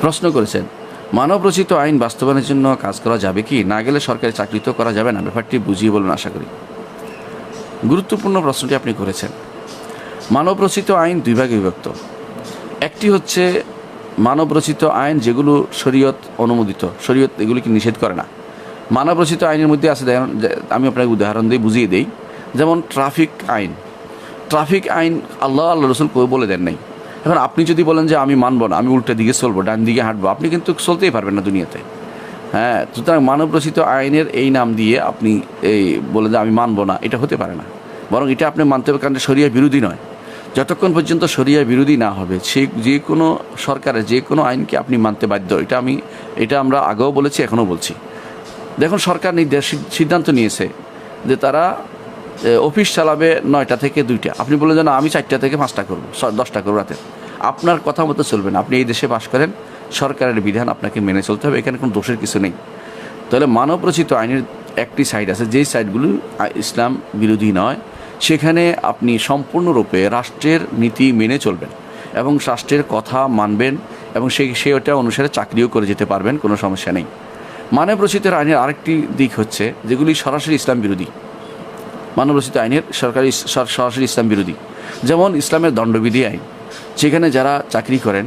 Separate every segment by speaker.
Speaker 1: প্রশ্ন করেছেন মানব রচিত আইন বাস্তবায়নের জন্য কাজ করা যাবে কি? না গেলে সরকারি চাকরি তো করা যাবে না। ব্যাপারটি বুঝিয়ে বলুন আশা করি। গুরুত্বপূর্ণ প্রশ্নটি আপনি করেছেন। মানব রচিত আইন দুই ভাগে বিভক্ত। একটি হচ্ছে মানব রচিত আইন যেগুলো শরীয়ত অনুমোদিত, শরীয়ত এগুলিকে নিষেধ করে না। মানব রচিত আইনের মধ্যে আছে আমি আপনাকে উদাহরণ দিয়ে বুঝিয়ে দিই। যেমন ট্রাফিক আইন। ট্রাফিক আইন আল্লাহ আল্লাহ রসুল কেউ বলে দেন নাই। এখন আপনি যদি বলেন যে আমি মানব না, আমি উল্টা দিকে চলবো, ডান দিকে হাঁটবো, আপনি কিন্তু চলতেই পারবেন না দুনিয়াতে। হ্যাঁ সুতরাং মানব রচিত আইনের এই নাম দিয়ে আপনি এই বলে যে আমি মানব না, এটা হতে পারে না। বরং এটা আপনি মানতে হবে, কারণ শরিয়া বিরোধী নয়। যতক্ষণ পর্যন্ত শরিয়া বিরোধী না হবে, সে যে কোনো সরকারের, যে কোনো আইনকে আপনি মানতে বাধ্য, এটা আমি, এটা আমরা আগেও বলেছি, এখনও বলছি। দেখুন, সরকার নির্দেশ, সিদ্ধান্ত নিয়েছে যে তারা অফিস চালাবে নয়টা থেকে দুইটা। আপনি বললেন যে না, আমি চারটা থেকে পাঁচটা করব দশটা করব রাতে। আপনার কথা মতো চলবে না। আপনি এই দেশে বাস করেন, সরকারের বিধান আপনাকে মেনে চলতে হবে, এখানে কোনো দোষের কিছু নেই। তাহলে মানব রচিত আইনের একটি সাইড আছে, যেই সাইডগুলো ইসলাম বিরোধী নয়, সেখানে আপনি সম্পূর্ণরূপে রাষ্ট্রের নীতি মেনে চলবেন এবং রাষ্ট্রের কথা মানবেন এবং সেই সেটা অনুসারে চাকরিও করে যেতে পারবেন, কোনো সমস্যা নেই। মানব রচিত আইনের আরেকটি দিক হচ্ছে, যেগুলি সরাসরি ইসলাম বিরোধী। মানব রচিত আইনের সরকারি, সরাসরি ইসলাম বিরোধী। যেমন ইসলামের দণ্ডবিধি আইন। যেখানে যারা চাকরি করেন,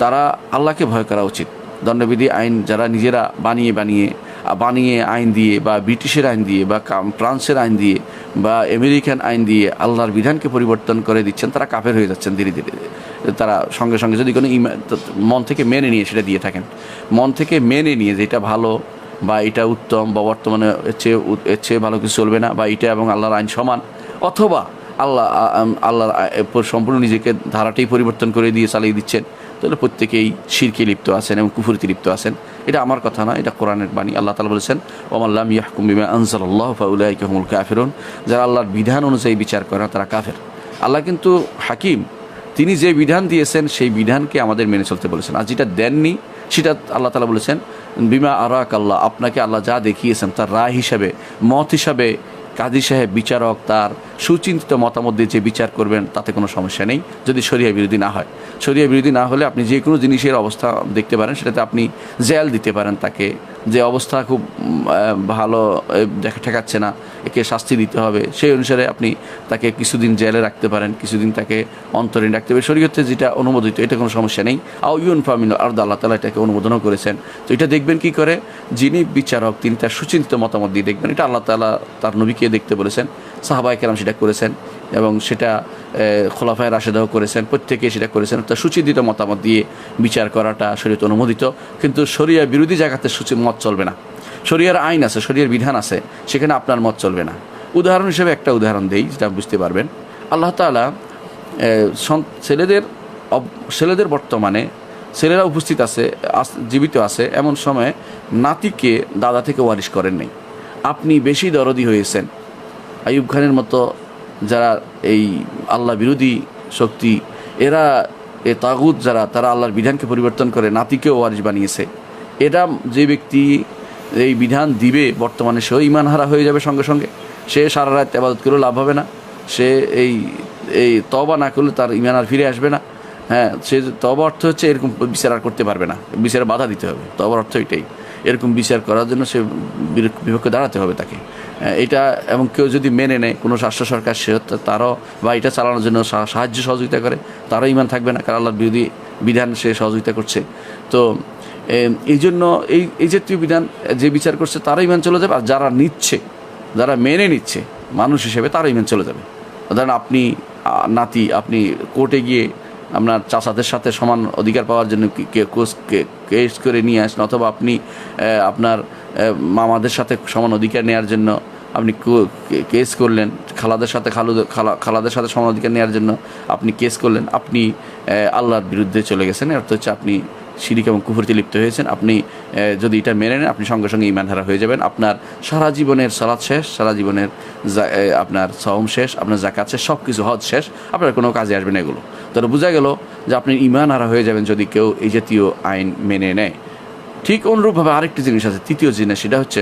Speaker 1: তারা আল্লাহকে ভয় করা উচিত। দণ্ডবিধি আইন যারা নিজেরা বানিয়ে বানিয়ে বানিয়ে আইন দিয়ে বা ব্রিটিশের আইন দিয়ে বা ফ্রান্সের আইন দিয়ে বা আমেরিকান আইন দিয়ে আল্লাহর বিধানকে পরিবর্তন করে দিচ্ছেন, তারা কাফের হয়ে যাচ্ছেন ধীরে ধীরে। তারা সঙ্গে সঙ্গে যদি কোনো মন থেকে মেনে নিয়ে সেটা দিয়ে থাকেন। মন থেকে মেনে নিয়ে যে এটা ভালো বা এটা উত্তম বা বর্তমানে এর চেয়ে এর চেয়ে ভালো কিছু চলবে না বা এটা এবং আল্লাহর আইন সমান, অথবা আল্লাহ, আ- আম- আল্লাহর আ- এ, পর সম্পূর্ণ নিজেকে ধারাটাই পরিবর্তন করে দিয়ে চালিয়ে দিচ্ছেন। তাহলে প্রত্যেকেই শিরকে লিপ্ত আছেন এবং কুফুরিতে লিপ্ত আছেন। এটা আমার কথা না এটা কোরআনের বাণী। আল্লাহ তালা বলেছেন ওমাল্লাম ইয়াহকুম বিমা আনসাল আল্লাহ ফাউলাইকাহুমুল কাফিরুন। যারা আল্লাহর বিধান অনুযায়ী বিচার করে না তারা কাফের। আল্লাহ কিন্তু হাকিম। তিনি যে বিধান দিয়েছেন, সেই বিধানকে আমাদের মেনে চলতে বলেছেন। আর যেটা দেননি, সেটা আল্লাহ তালা বলেছেন, বিমা আরাক আল্লাহ আপনাকে আল্লাহ যা দেখিয়েছেন, তার রায় হিসাবে, মত হিসাবে কাজী সাহেব বিচারক, তার সুচিন্তিত মতামত দিয়ে যে বিচার করবেন, তাতে কোনো সমস্যা নেই, যদি সরিয়া বিরোধী না হয়। সরিয়া বিরোধী না হলে আপনি যে কোনো জিনিসের অবস্থা দেখতে পারেন, সেটাতে আপনি জেল দিতে পারেন তাকে যে অবস্থা খুব ভালো দেখা ঠেকাচ্ছে না, একে শাস্তি দিতে হবে, সেই অনুসারে আপনি তাকে কিছুদিন জেলে রাখতে পারেন, কিছুদিন তাকে অন্তরীণ রাখতে হবে। শরীয়তে যেটা অনুমোদিত, এটা কোনো সমস্যা নেই। আও ইউন ফামিল আর আল্লাহ তালা এটাকে অনুমোদনও করেছেন। তো এটা দেখবেন কি করে? যিনি বিচারক, তিনি তার সুচিন্তিত মতামত দিয়ে দেখবেন। এটা আল্লাহ তালা তার নবীকে দেখতে বলেছেন। সাহাবাই কেরাম সেটা করেছেন এবং সেটা খোলাফায় রাশেদাও করেছেন প্রত্যেকে সেটা করেছেন। তা সুচিন্তিত মতামত দিয়ে বিচার করাটা শরীয়ত অনুমোদিত, কিন্তু শরিয়া বিরোধী জায়গাতে সুচি মত চলবে না। শরিয়ার আইন আছে, শরিয়ার বিধান আছে, সেখানে আপনার মত চলবে না। উদাহরণ হিসেবে একটা উদাহরণ দেই, যেটা বুঝতে পারবেন। আল্লাহ তালা ছেলেদের ছেলেদের বর্তমানে ছেলেরা উপস্থিত আছে জীবিত আছে, এমন সময় নাতিকে দাদা থেকে ওয়ারিশ করেন নাই। আপনি বেশি দরদি হয়েছেন আইয়ুব খানের মতো যারা এই আল্লাহ বিরোধী শক্তি, এরা এ তাগুদ যারা, তারা আল্লাহর বিধানকে পরিবর্তন করে নাতিকেও ওয়ারিশ বানিয়েছে। এটা যে ব্যক্তি এই বিধান দিবে, বর্তমানে সেও ইমানহারা হয়ে যাবে সঙ্গে সঙ্গে। সে সারা রাত আবাদত করেও লাভ হবে না। সে এই এই তবা না করলে তার ইমান আর ফিরে আসবে না। হ্যাঁ সে তবা অর্থ হচ্ছে এরকম বিচার আর করতে পারবে না। বিচারে বাধা দিতে হবে। তবার অর্থ এটাই। এরকম বিচার করার জন্য সে বিপক্ষে দাঁড়াতে হবে তাকে। এটা এবং কেউ যদি মেনে নেয়, কোনো রাষ্ট্র সরকার, সে তারও বা এটা চালানোর জন্য সাহায্য সহযোগিতা করে, তারও ইমান থাকবে না, কারণ আল্লাহর বিরোধী বিধান সে সহযোগিতা করছে। তো এই জন্য এই এই জাতীয় বিধান, যে বিচার করছে, তারও ইমান চলে যাবে, আর যারা নিচ্ছে, যারা মেনে নিচ্ছে, মানুষ হিসেবে তারও ইমান চলে যাবে। ধরেন আপনি নাতি, আপনি কোর্টে গিয়ে আপনার চাষাদের সাথে সমান অধিকার পাওয়ার জন্য কোস- করে নিয়ে আসেন? অথবা আপনি আপনার মামাদের সাথে সমান অধিকার নেওয়ার জন্য আপনি কেস করলেন? খালাদের সাথে খালু খালা খালাদের সাথে সমান অধিকার নেওয়ার জন্য আপনি কেস করলেন? আপনি আল্লাহর বিরুদ্ধে চলে গেছেন। অর্থ হচ্ছে আপনি শিরিক এবং কুফরিতে লিপ্ত হয়েছেন। আপনি যদি এটা মেনে নেন, আপনি সঙ্গে সঙ্গে ইমানহারা হয়ে যাবেন। আপনার সারা জীবনের সালাদ শেষ, সারা জীবনের আপনার সওম শেষ, আপনার জাকাত শেষ সব কিছু হজ শেষ। আপনার কোনো কাজে আসবে না এগুলো। তাহলে বোঝা গেল যে আপনি ইমান হারা হয়ে যাবেন যদি কেউ এই জাতীয় আইন মেনে নেয়। ঠিক অনুরূপভাবে আরেকটি জিনিস আছে, তৃতীয় জিনিস, সেটা হচ্ছে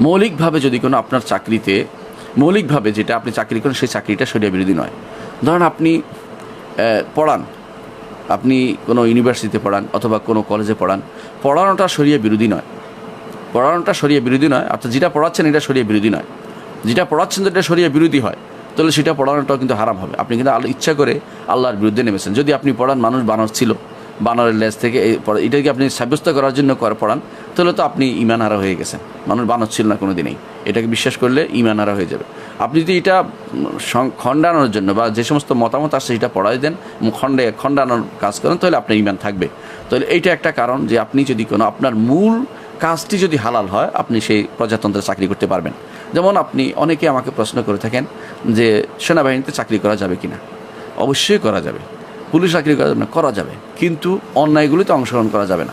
Speaker 1: মৌলিকভাবে যদি কোনো আপনার চাকরিতে, মৌলিকভাবে যেটা আপনি চাকরি করেন, সেই চাকরিটা শরিয়া বিরোধী নয়। ধরেন আপনি পড়ান, আপনি কোনো ইউনিভার্সিটিতে পড়ান অথবা কোনো কলেজে পড়ান, পড়ানোটা সরিয়ে বিরোধী নয়। পড়ানোটা সরিয়ে বিরোধী নয় অর্থাৎ যেটা পড়াচ্ছেন এটা সরিয়ে বিরোধী নয়। যেটা পড়াচ্ছেন যেটা সরিয়ে বিরোধী হয়। তাহলে সেটা পড়ানোটাও কিন্তু হারাম হবে। আপনি কিন্তু আল্লাহ ইচ্ছা করে আল্লাহর বিরুদ্ধে নেমেছেন। যদি আপনি পড়ান, মানুষ বানর ছিল, বানরের লেজ থেকে এটাকে আপনি সাব্যস্ত করার জন্য কর পড়ান, তাহলে তো আপনি ইমান হারা হয়ে গেছেন। মানুষ বানর ছিল না কোনো দিনেই এটাকে বিশ্বাস করলে ইমান হারা হয়ে যাবে। আপনি যদি এটা খণ্ডানোর জন্য বা যে সমস্ত মতামত আসছে সেটা পড়াই দেন খণ্ডে খণ্ডানোর কাজ করেন, তাহলে আপনার ইমান থাকবে। তাহলে এইটা একটা কারণ যে আপনি যদি কোনো আপনার মূল কাজটি যদি হালাল হয়, আপনি সেই প্রজাতন্ত্রে চাকরি করতে পারবেন। যেমন আপনি অনেকে আমাকে প্রশ্ন করে থাকেন যে সেনাবাহিনীতে চাকরি করা যাবে কিনা। অবশ্যই করা যাবে। পুলিশ চাকরি করা যাবে না, করা যাবে। কিন্তু অন্যায়গুলিতে অংশগ্রহণ করা যাবে না।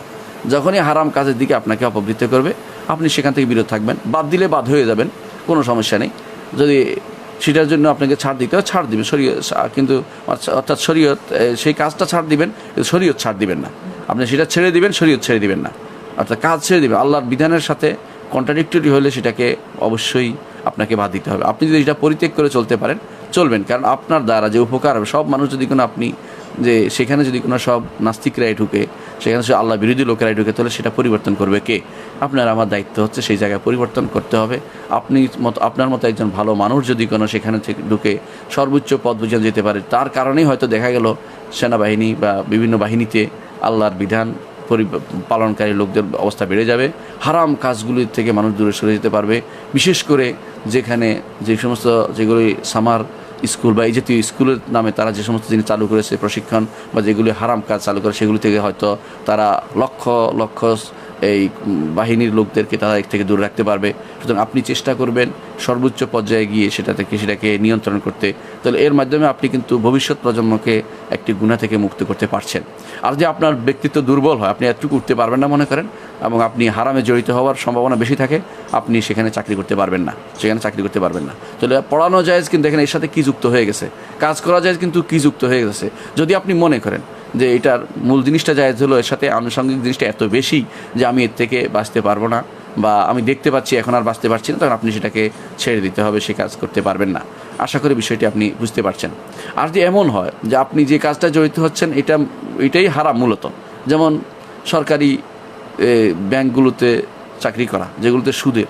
Speaker 1: যখনই হারাম কাজের দিকে আপনাকে অপবৃত্ত করবে, আপনি সেখান থেকে বিরত থাকবেন। বাদ দিলে বাদ হয়ে যাবেন, কোনো সমস্যা নেই। যদি সেটার জন্য আপনাকে ছাড় দিতে হয়, ছাড় দিবেন শরীয়, কিন্তু অর্থাৎ শরীয়ত সেই কাজটা ছাড় দিবেন শরীয়ত ছাড় দিবেন না। আপনি সেটা ছেড়ে দিবেন, শরীয়ত ছেড়ে দিবেন না। অর্থাৎ কাজ ছেড়ে দিবেন। আল্লাহর বিধানের সাথে কন্ট্রাডিক্টরি হলে সেটাকে অবশ্যই আপনাকে বাদ দিতে হবে। আপনি যদি এটা পরিত্যাগ করে চলতে পারেন, চলবেন। কারণ আপনার দ্বারা যে উপকার হবে, সব মানুষ যদি কোনো আপনি যে সেখানে যদি কোনো সব নাস্তিকরাই ঢুকে, সেখানে সে আল্লাহ বিরোধী লোকেরাই ঢুকে, তাহলে সেটা পরিবর্তন করবে কে? আপনার আমার দায়িত্ব হচ্ছে সেই জায়গায় পরিবর্তন করতে হবে। আপনি মতো, আপনার মতো একজন ভালো মানুষ যদি কোনো সেখানে ঢুকে সর্বোচ্চ পদ বুঝে যেতে পারে, তার কারণেই হয়তো দেখা গেল সেনাবাহিনী বা বিভিন্ন বাহিনীতে আল্লাহর বিধান পালনকারী লোকদের অবস্থা বেড়ে যাবে। হারাম কাজগুলির থেকে মানুষ দূরে সরে যেতে পারবে। বিশেষ করে যেখানে যে সমস্ত যেগুলি সামার স্কুল বা এই জাতীয় স্কুলের নামে তারা যে সমস্ত জিনিস চালু করেছে, প্রশিক্ষণ বা যেগুলি হারাম কাজ চালু করে, সেগুলি থেকে হয়তো তারা লক্ষ লক্ষ এই বাহিনীর লোকদেরকে তারা এক থেকে দূরে রাখতে পারবে। সুতরাং আপনি চেষ্টা করবেন সর্বোচ্চ পর্যায়ে গিয়ে সেটা থেকে সেটাকে নিয়ন্ত্রণ করতে। তাহলে এর মাধ্যমে আপনি কিন্তু ভবিষ্যৎ প্রজন্মকে একটি গুণা থেকে মুক্ত করতে পারছেন। আর যে আপনার ব্যক্তিত্ব দুর্বল হয়, আপনি এতটুকু উঠতে পারবেন না মনে করেন, এবং আপনি হারামে জড়িত হওয়ার সম্ভাবনা বেশি থাকে, আপনি সেখানে চাকরি করতে পারবেন না, সেখানে চাকরি করতে পারবেন না। তাহলে পড়ানো যায় কিন্তু এখানে এর সাথে কী যুক্ত হয়ে গেছে? কাজ করা যায় কিন্তু কী যুক্ত হয়ে গেছে? যদি আপনি মনে করেন যে এটার মূল জিনিসটা জায়জ হলো এর সাথে আনুষঙ্গিক জিনিসটা এত বেশি যে আমি এর থেকে বাঁচতে পারব না বা আমি দেখতে পাচ্ছি, এখন আর বাঁচতে পারছি না, তখন আপনি সেটাকে ছেড়ে দিতে হবে, সে কাজ করতে পারবেন না। আশা করি বিষয়টি আপনি বুঝতে পারছেন। আর যে এমন হয় যে আপনি যে কাজটা জড়িত হচ্ছেন, এটা, এটাই হারাম মূলত। যেমন সরকারি ব্যাংকগুলোতে চাকরি করা, যেগুলোতে সুদের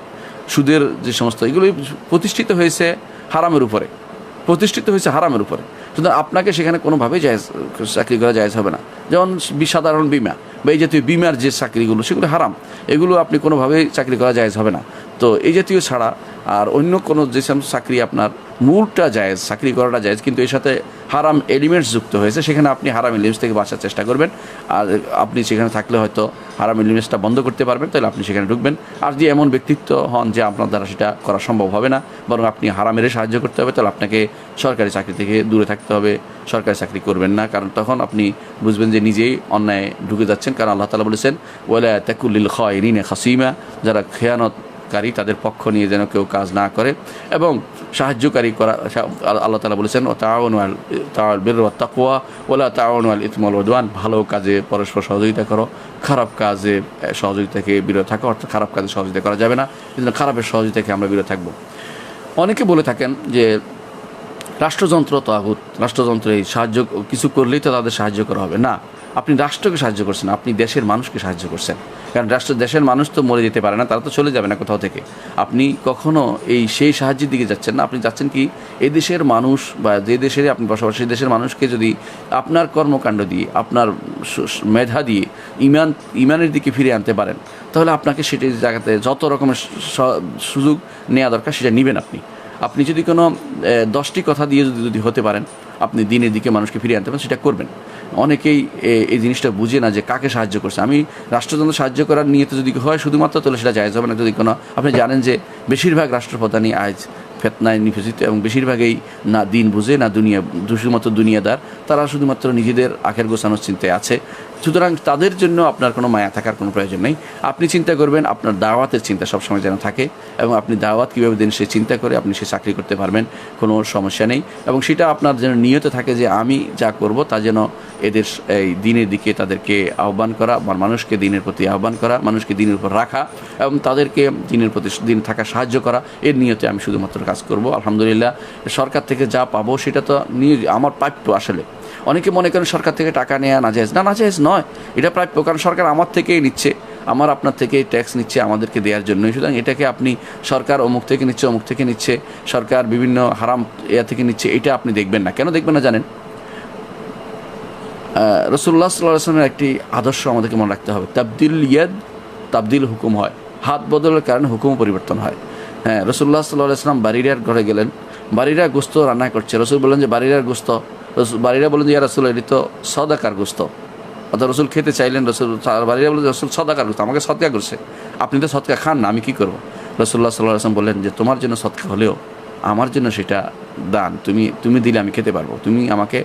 Speaker 1: সুদের যে সমস্ত এগুলো প্রতিষ্ঠিত হয়েছে হারামের উপরে। প্রতিষ্ঠিত হয়েছে হারামের উপরে। সুতরাং আপনাকে সেখানে কোনোভাবেই জায়জ চাকরি করা জায়জ হবে না। যেমন সাধারণ বিমা। বা এই জাতীয় বিমার যে চাকরিগুলো, সেগুলো হারাম। এগুলো আপনি কোনোভাবেই চাকরি করা জায়জ হবে না। তো এই জাতীয় ছাড়া আর অন্য কোনো যে সমস্ত চাকরি আপনার মূলটা জায়েজ, চাকরি করাটা জায়েজ, কিন্তু এর সাথে হারাম এলিমেন্টস যুক্ত হয়েছে, সেখানে আপনি হারাম এলিমেন্টস থেকে বাঁচার চেষ্টা করবেন। আর আপনি সেখানে থাকলে হয়তো হারাম এলিমেন্টসটা বন্ধ করতে পারবেন, তাহলে আপনি সেখানে ঢুকবেন। আর যে এমন ব্যক্তিত্ব হন যে আপনার দ্বারা সেটা করা সম্ভব হবে না, বরং আপনি হারামের সাহায্য করতে হবে, তাহলে আপনাকে সরকারি চাকরি থেকে দূরে থাকতে হবে। সরকারি চাকরি করবেন না, কারণ তখন আপনি বুঝবেন যে নিজেই অন্যায় ঢুকে যাচ্ছেন কারণ আল্লাহ তালা বলেছেন, ওয়ালা তাকুল্লিল খয়রিনে খাসিমা যারা খেয়ানত কারী তাদের পক্ষ নিয়ে যেন কেউ কাজ না করে। এবং সাহায্যকারী করা, আল্লাহ তালা বলেছেন ও তাওয়ান তাওয়াল বের তাকুয়া ওলা তাওয়ান আল ইতমল ওদওয়ান ভালো কাজে পরস্পর সহযোগিতা করো। খারাপ কাজে সহযোগিতাকে সহযোগিতা বিরত থাকো, অর্থাৎ খারাপ কাজে সহযোগিতা করা যাবে না, কিন্তু খারাপের সহযোগিতা থেকে আমরা বিরত থাকব। অনেকে বলে থাকেন যে, রাষ্ট্রযন্ত্র তাগুত রাষ্ট্রযন্ত্র এই সাহায্য, কিছু করলেই তো তাদের সাহায্য করা হবে। না। আপনি রাষ্ট্রকে সাহায্য করছেন, আপনি দেশের মানুষকে সাহায্য করছেন। কারণ রাষ্ট্র দেশের মানুষ তো মরে যেতে পারে না, তারা তো চলে যাবে না কোথাও থেকে। আপনি কখনো এই সেই সাহায্যের দিকে যাচ্ছেন না? আপনি যাচ্ছেন কি এই দেশের মানুষ বা যে দেশের আপনি বসবাস, সেই দেশের মানুষকে যদি আপনার কর্মকাণ্ড দিয়ে, আপনার মেধা দিয়ে ইমান, ইমানের দিকে ফিরে আনতে পারেন, তাহলে আপনাকে সেটি জায়গাতে যত রকমের সুযোগ নেওয়া দরকার সেটা নেবেন আপনি। আপনি যদি কোনো দশটি কথা দিয়ে যদি যদি হতে পারেন, আপনি দিনের দিকে মানুষকে ফিরিয়ে আনতে পারেন, সেটা করবেন। অনেকেই এই জিনিসটা বুঝে না যে কাকে সাহায্য করছে। আমি রাষ্ট্রযন্ত্র সাহায্য করার নিয়তে যদি হয়, শুধুমাত্র তাহলে সেটা যায় হবে না। যদি কোনো, আপনি জানেন যে বেশিরভাগ রাষ্ট্রপ্রধানই আজ ফেতনায় নিফেসিত এবং বেশিরভাগই না দিন বুঝে, না দুনিয়া, শুধুমাত্র দুনিয়াদার, তারা শুধুমাত্র নিজেদের আখের গোছানোর চিন্তায় আছে। সুতরাং তাদের জন্য আপনার কোনো মায়া থাকার কোনো প্রয়োজন নেই। আপনি চিন্তা করবেন, আপনার দাওয়াতের চিন্তা সবসময় যেন থাকে এবং আপনি দাওয়াত কীভাবে দিন সে চিন্তা করে আপনি সে চাকরি করতে পারবেন, কোনো সমস্যা নেই। এবং সেটা আপনার যেন নিয়ত থাকে যে আমি যা করব তা যেন এদের এই দিনের দিকে তাদেরকে আহ্বান করা বা মানুষকে দিনের প্রতি আহ্বান করা, মানুষকে দিনের উপর রাখা এবং তাদেরকে দিনের প্রতি দিন থাকা সাহায্য করা, এর নিয়তে আমি শুধুমাত্র কাজ করব। আলহামদুলিল্লাহ, সরকার থেকে যা পাবো সেটা তো নিয়ে আমার প্রাপ্য আসলে। অনেকে মনে করেন সরকার থেকে টাকা নেওয়া নাজায়েজ। না, নাজায়েজ নয়। এটা প্রায় কারণ সরকার আমার থেকেই নিচ্ছে। আমার আপনার থেকে ট্যাক্স নিচ্ছে, আমাদেরকে দেওয়ার জন্যই। সুতরাং এটাকে আপনি সরকার অমুক থেকে নিচ্ছে, অমুক থেকে নিচ্ছে, সরকার বিভিন্ন হারাম ইয়া থেকে নিচ্ছে, এটা আপনি দেখবেন না। কেন দেখবেন না জানেন? রসুল্লাহ সাল্লাহ আসলামের একটি আদর্শ আমাদেরকে মনে রাখতে হবে। তাবদিল ইয়াদ, তাবদিল হুকুম হয়। হাত বদলের কারণে হুকুম পরিবর্তন হয়। হ্যাঁ রসুল্লাহ সাল্লাহ আসলাম বাড়িরার ঘরে গেলেন। বাড়িরা গোস্ত রান্না করছে। রসুল বললেন যে বাড়িরার গোস্ত বাড়িরা বললেন যে, ইয়া রসুল এটি তো সদাকার গোস্ত। অর্থাৎ রসুল খেতে চাইলেন রসুল বাড়িরা বললেন যে, রসুল সদাকার গোস্ত, আমাকে সৎকা করছে। আপনি তো সৎকা খান না, আমি কী করব? রসুল্লাহ সাল্লাহ আসলাম বললেন যে, তোমার জন্য সৎকা হলেও আমার জন্য সেটা দান। তুমি তুমি দিলে আমি খেতে পারব। তুমি আমাকে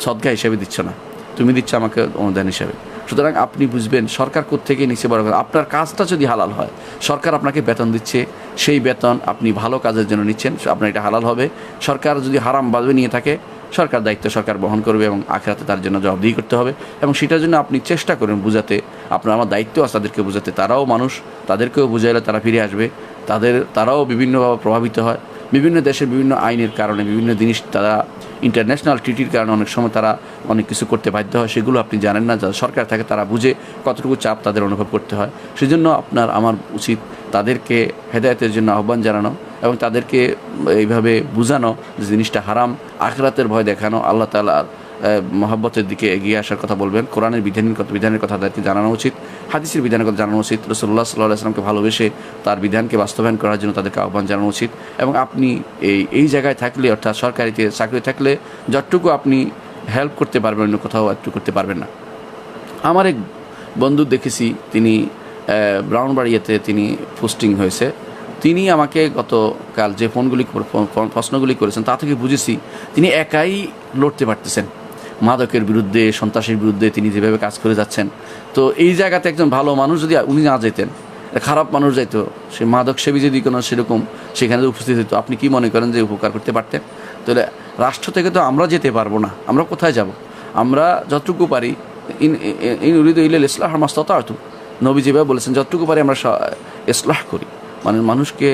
Speaker 1: সৎকা হিসেবে দিচ্ছ না। তুমি দিচ্ছ আমাকে অনুদান হিসাবে। সুতরাং আপনি বুঝবেন, সরকার থেকে নিচে বড় আপনার কাজটা যদি হালাল হয়, সরকার আপনাকে বেতন দিচ্ছে। সেই বেতন আপনি ভালো কাজের জন্য নিচ্ছেন। আপনার এটা হালাল হবে। সরকার যদি হারাম বাজবে নিয়ে থাকে সরকার দায়িত্ব সরকার বহন করবে এবং আখেরাতে তার জন্য জবাবদিহি করতে হবে এবং সেটার জন্য আপনি চেষ্টা করেন বুঝাতে। আপনার আমার দায়িত্ব আছে তাদেরকে বুঝাতে। তারাও মানুষ, তাদেরকেও বুঝাইলে তারা ফিরে আসবে। তাদের, তারাও বিভিন্নভাবে প্রভাবিত হয়। বিভিন্ন দেশের বিভিন্ন আইনের কারণে, বিভিন্ন জিনিস তারা ইন্টারন্যাশনাল ট্রিটির কারণে অনেক সময় তারা অনেক কিছু করতে বাধ্য হয়। সেগুলো আপনি জানেন না। যারা সরকার থাকে তারা বুঝে কতটুকু চাপ তাদের অনুভব করতে হয়। সেজন্য আপনার, আমার উচিত তাদেরকে হেদায়তের জন্য আহ্বান জানানো এবং তাদেরকে এইভাবে বোঝানো যে জিনিসটা হারাম। আখরাতের ভয় দেখানো, আল্লাহ তালা মহাব্বতের দিকে এগিয়ে আসার কথা বলবেন। কোরআনের বিধানের কথা বিধানের কথা তাদেরকে জানানো উচিত, হাদিসের বিধানের কথা জানানো উচিত রসল্লাহ সাল্লাহ আসলামকে ভালোবেসে তার বিধানকে বাস্তবায়ন করার জন্য তাদেরকে আহ্বান জানানো উচিত। এবং আপনি এই এই জায়গায় থাকলে, অর্থাৎ সরকারিতে চাকরি থাকলে, যতটুকু আপনি হেল্প করতে পারবেন, অন্য কোথাও একটু করতে পারবেন না। আমার এক বন্ধু দেখেছি, তিনি ব্রাউনবাড়িয়াতে তিনি পোস্টিং হয়েছে। তিনি আমাকে গতকাল যে ফোনগুলি প্রশ্নগুলি করেছেন তা থেকে বুঝেছি তিনি একাই লড়তে পারতেছেন। মাদকের বিরুদ্ধে, সন্ত্রাসের বিরুদ্ধে তিনি যেভাবে কাজ করে যাচ্ছেন। তো এই জায়গাতে একজন ভালো মানুষ যদি উনি না যেতেন খারাপ মানুষ যাইতো, সে মাদক সেবী যদি কোনো সেরকম সেখানে উপস্থিত হতো আপনি কি মনে করেন যে উপকার করতে পারতেন? তাহলে রাষ্ট্র থেকে তো আমরা যেতে পারব না, আমরা কোথায় যাব? আমরা যতটুকু পারি, ইন ইন উরিদ ইসলাহ মাস্তা হয়তো নবী যেভাবে বলেছেন, যতটুকু পারি আমরা ইসলাহ করি। মানে মানুষকে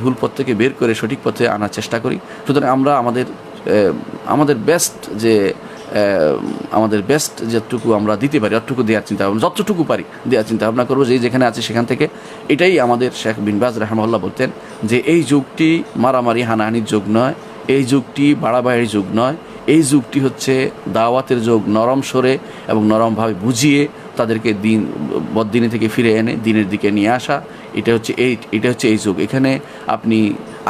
Speaker 1: ভুল পথ থেকে বের করে সঠিক পথে আনার চেষ্টা করি। সুতরাং আমরা আমাদের আমাদের বেস্ট যে আমাদের বেস্ট যতটুকু আমরা দিতে পারি অতটুকু দেওয়ার চিন্তা ভাবনা, যতটুকু পারি দেওয়ার চিন্তা ভাবনা করব। যে যেখানে আছে সেখান থেকে এটাই আমাদের শেখ বিনবাজ রহমাল্লাহ বলতেন যে, এই যুগটি মারামারি হানাহানির যুগ নয়, এই যুগটি বাড়াবাড়ির যুগ নয়, এই যুগটি হচ্ছে দাওয়াতের যুগ, নরম সরে এবং নরমভাবে বুঝিয়ে তাদেরকে দিন বদিনী থেকে ফিরে এনে দিনের দিকে নিয়ে আসা, এটা হচ্ছে এই, এটা হচ্ছে এই যুগ। এখানে আপনি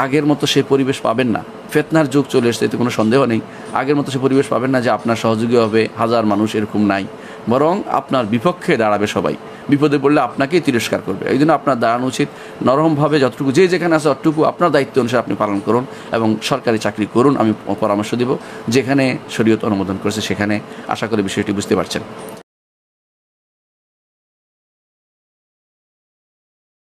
Speaker 1: আগের মতো সে পরিবেশ পাবেন না। ফেতনার যুগ চলে এসছে, এতে কোনো সন্দেহ নেই। আগের মতো সে পরিবেশ পাবেন না যে আপনার সহযোগী হবে, হাজার মানুষ এরকম নাই। বরং আপনার বিপক্ষে দাঁড়াবে সবাই। বিপদে পড়লে আপনাকেই তিরস্কার করবে। এই জন্য আপনার দাঁড়ানো উচিত। নরমভাবে যতটুকু যে যেখানে আছে অতটুকু আপনার দায়িত্ব অনুসারে আপনি পালন করুন এবং সরকারি চাকরি করুন। আমি পরামর্শ দিব। যেখানে শরীয়ত অনুমোদন করেছে সেখানে। আশা করি বিষয়টি বুঝতে পারছেন।